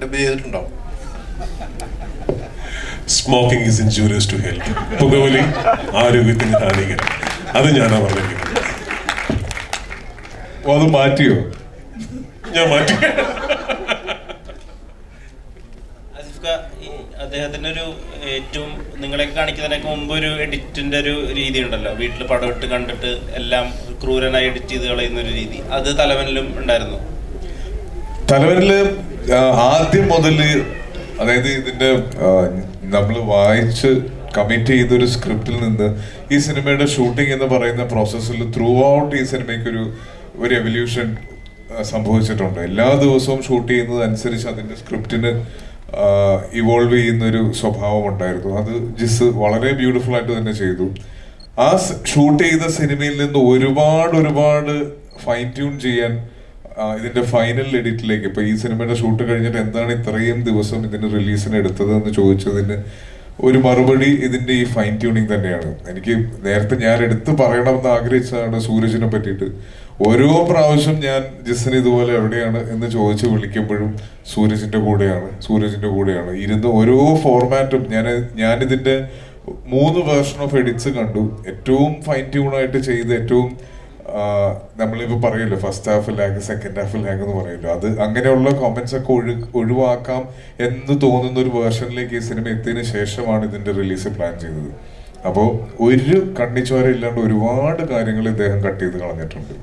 Dub ചെയ്തിട്ടുണ്ടോ smoking is injurious to health പുകവലി ആരോഗ്യത്തിന് ഹാനികരം. അത് ഞാനാ പറഞ്ഞിരിക്കുന്നത്. ഓ, അത് മാറ്റിയോ? ഞാൻ മാറ്റി. അദ്ദേഹത്തിന്റെ ഒരു ഏറ്റവും നിങ്ങളെ കാണിക്കുന്നതിനൊക്കെ മുമ്പ് ഒരു എഡിറ്റിന്റെ ഒരു രീതി ഉണ്ടല്ലോ വീട്ടിൽ പടം ഇട്ട് കണ്ടിട്ട് എല്ലാം ക്രൂരനായി എഡിറ്റ് ചെയ്ത് കളയുന്ന ഒരു രീതി. അത് തലവനിലും ഉണ്ടായിരുന്നു? തലവനിൽ ആദ്യം മുതൽ അതായത് ഇതിന്റെ നമ്മൾ വായിച്ച് കമ്മിറ്റ് ചെയ്ത ഒരു സ്ക്രിപ്റ്റിൽ നിന്ന് ഈ സിനിമയുടെ ഷൂട്ടിംഗ് എന്ന് പറയുന്ന പ്രോസസ്സിൽ ത്രൂ ഔട്ട് ഈ സിനിമയ്ക്ക് ഒരു ഒരു എവല്യൂഷൻ സംഭവിച്ചിട്ടുണ്ട്. എല്ലാ ദിവസവും ഷൂട്ട് ചെയ്യുന്നത് അനുസരിച്ച് അതിന്റെ സ്ക്രിപ്റ്റിന് ഇവോൾവ് ചെയ്യുന്ന ഒരു സ്വഭാവം ഉണ്ടായിരുന്നു. അത് ജിസ് വളരെ ബ്യൂട്ടിഫുൾ ആയിട്ട് തന്നെ ചെയ്തു. ആ ഷൂട്ട് ചെയ്ത സിനിമയിൽ നിന്ന് ഒരുപാട് ഒരുപാട് ഫൈൻ ട്യൂൺ ചെയ്യാൻ ഇതിന്റെ ഫൈനൽ എഡിറ്റിലേക്ക് ഇപ്പൊ ഈ സിനിമയുടെ ഷൂട്ട് കഴിഞ്ഞിട്ട് എന്താണ് ഇത്രയും ദിവസം ഇതിന് റിലീസിന് എടുത്തത് എന്ന് ചോദിച്ചതിന് ഒരു മറുപടി ഇതിന്റെ ഈ ഫൈൻ ട്യൂണിങ് തന്നെയാണ്. എനിക്ക് നേരത്തെ ഞാൻ എടുത്തു പറയണമെന്ന് ആഗ്രഹിച്ചതാണ് സൂരജിനെ പറ്റിയിട്ട്. ഓരോ പ്രാവശ്യം ഞാൻ ജിസ്സിന് ഇതുപോലെ എവിടെയാണ് എന്ന് ചോദിച്ച് വിളിക്കുമ്പോഴും സൂരജിന്റെ കൂടെയാണ് സൂരജിന്റെ കൂടെയാണ്. ഇരുന്ന് ഓരോ ഫോർമാറ്റും ഞാൻ ഞാനിതിന്റെ മൂന്ന് വേർഷൻ ഓഫ് എഡിറ്റ്സ് കണ്ടു. ഏറ്റവും ഫൈൻ ട്യൂണായിട്ട് ചെയ്ത് ഏറ്റവും ആഹ് പറയുമല്ലോ പറയല്ലോ first half lag second half lag എന്ന് പറയുമല്ലോ. അത് അങ്ങനെയുള്ള കോമൻസ് ഒക്കെ ഒഴി ഒഴിവാക്കാം എന്ന് തോന്നുന്ന ഒരു വേർഷനിലേക്ക് ഈ സിനിമ എത്തിയതിനു ശേഷമാണ് ഇതിന്റെ റിലീസ് പ്ലാൻ ചെയ്തത്. അപ്പോൾ ഒരു കണ്ണിച്ചോര ഇല്ലാണ്ട് ഒരുപാട് കാര്യങ്ങൾ ഇദ്ദേഹം കട്ട് ചെയ്ത് കളഞ്ഞിട്ടുണ്ട്.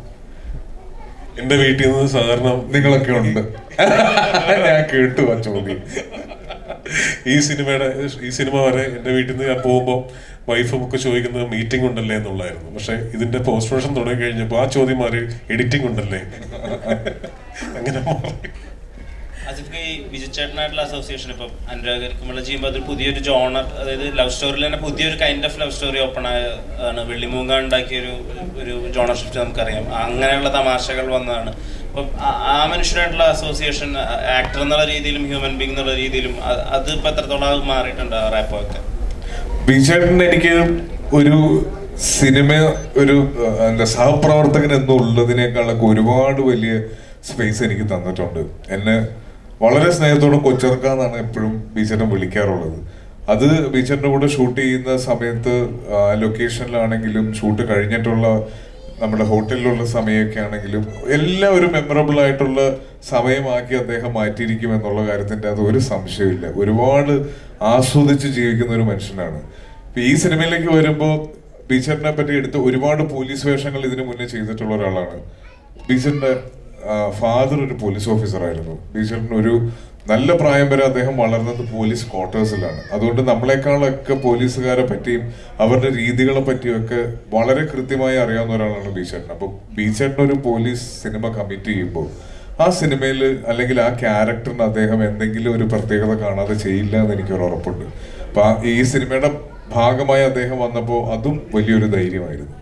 എന്റെ വീട്ടിൽ നിന്ന് സാധാരണ നിങ്ങളൊക്കെ ഉണ്ട്. ഞാൻ കേട്ടു ആ ചോദ്യം. ഈ സിനിമയുടെ ഈ സിനിമ വരെ എന്റെ വീട്ടിൽ നിന്ന് ഞാൻ പോകുമ്പോൾ വൈഫും ഒക്കെ ചോദിക്കുന്നത് മീറ്റിംഗ് ഉണ്ടല്ലേ എന്നുള്ളായിരുന്നു പക്ഷെ ഇതിന്റെ പോസ്റ്റ് പ്രൊഡക്ഷൻ തുടങ്ങി കഴിഞ്ഞപ്പോൾ ആ ചോദ്യം മാറി എഡിറ്റിംഗ് ഉണ്ടല്ലേ? അങ്ങനെ മാറി. ആസിഫ് ഖാ, ഈ വിജിച്ചേട്ടനായിട്ടുള്ള അസോസിയേഷൻ ഇപ്പം അനുരാഗ് ചെയ്യുമ്പോൾ അതൊരു പുതിയൊരു ജോണർ അതായത് ലവ് സ്റ്റോറിയിൽ തന്നെ പുതിയൊരു kind of love story open ആണ്. വെള്ളിമൂങ്ങ ഉണ്ടാക്കിയ ഒരു ഒരു ജോണർ ഷിഫ്റ്റ് നമുക്കറിയാം. അങ്ങനെയുള്ള തമാശകൾ വന്നതാണ്. ആ- മനുഷ്യനായിട്ടുള്ള അസോസിയേഷൻ ആക്ടർ എന്നുള്ള രീതിയിലും ഹ്യൂമൻ ബീങ് എന്നുള്ള രീതിയിലും അത് ഇപ്പം എത്രത്തോളം മാറിയിട്ടുണ്ട് റാപ്പോ ഒക്കെ? ബിജേട്ടൻ എനിക്ക് ഒരു സിനിമ ഒരു എന്താ സഹപ്രവർത്തകൻ എന്നുള്ളതിനേക്കാളൊക്കെ ഒരുപാട് വലിയ സ്പേസ് എനിക്ക് തന്നിട്ടുണ്ട്. എന്നെ വളരെ സ്നേഹത്തോടെ കൊച്ചിറക്കാന്നാണ് എപ്പോഴും ബീച്ചേട്ടൻ വിളിക്കാറുള്ളത്. അത് ബീച്ചേട്ടന്റെ കൂടെ ഷൂട്ട് ചെയ്യുന്ന സമയത്ത് ലൊക്കേഷനിലാണെങ്കിലും ഷൂട്ട് കഴിഞ്ഞിട്ടുള്ള നമ്മുടെ ഹോട്ടലിലുള്ള സമയമൊക്കെ ആണെങ്കിലും എല്ലാം ഒരു മെമ്മറബിൾ ആയിട്ടുള്ള സമയമാക്കി അദ്ദേഹം മാറ്റിയിരിക്കും എന്നുള്ള കാര്യത്തിന്റെ അത് ഒരു സംശയമില്ല ഒരുപാട് ആസ്വദിച്ച് ജീവിക്കുന്ന ഒരു മനുഷ്യനാണ്. ഇപ്പൊ ഈ സിനിമയിലേക്ക് വരുമ്പോൾ ബീച്ചറിനെ പറ്റി എടുത്ത് ഒരുപാട് പോലീസ് വേഷങ്ങൾ ഇതിനു മുന്നേ ചെയ്തിട്ടുള്ള ഒരാളാണ്. ബീച്ചറിന്റെ ഫാദർ ഒരു പോലീസ് ഓഫീസറായിരുന്നു ടീച്ചറിന് ഒരു നല്ല പ്രായം വരെ അദ്ദേഹം വളർന്നത് പോലീസ് ക്വാർട്ടേഴ്സിലാണ്. അതുകൊണ്ട് നമ്മളെക്കാളൊക്കെ പോലീസുകാരെ പറ്റിയും അവരുടെ രീതികളെ പറ്റിയും ഒക്കെ വളരെ കൃത്യമായി അറിയാവുന്ന ഒരാളാണ് ബീച്ചേട്ടൻ. അപ്പോൾ ബീച്ചേട്ടൻ ഒരു പോലീസ് സിനിമ കമ്മിറ്റ് ചെയ്യുമ്പോൾ ആ സിനിമയിൽ അല്ലെങ്കിൽ ആ ക്യാരക്ടറിന് അദ്ദേഹം എന്തെങ്കിലും ഒരു പ്രത്യേകത കാണാതെ ചെയ്യില്ല എന്ന് എനിക്കൊരു ഉറപ്പുണ്ട്. അപ്പൊ ഈ സിനിമയുടെ ഭാഗമായി അദ്ദേഹം വന്നപ്പോൾ അതും വലിയൊരു ധൈര്യമായിരുന്നു.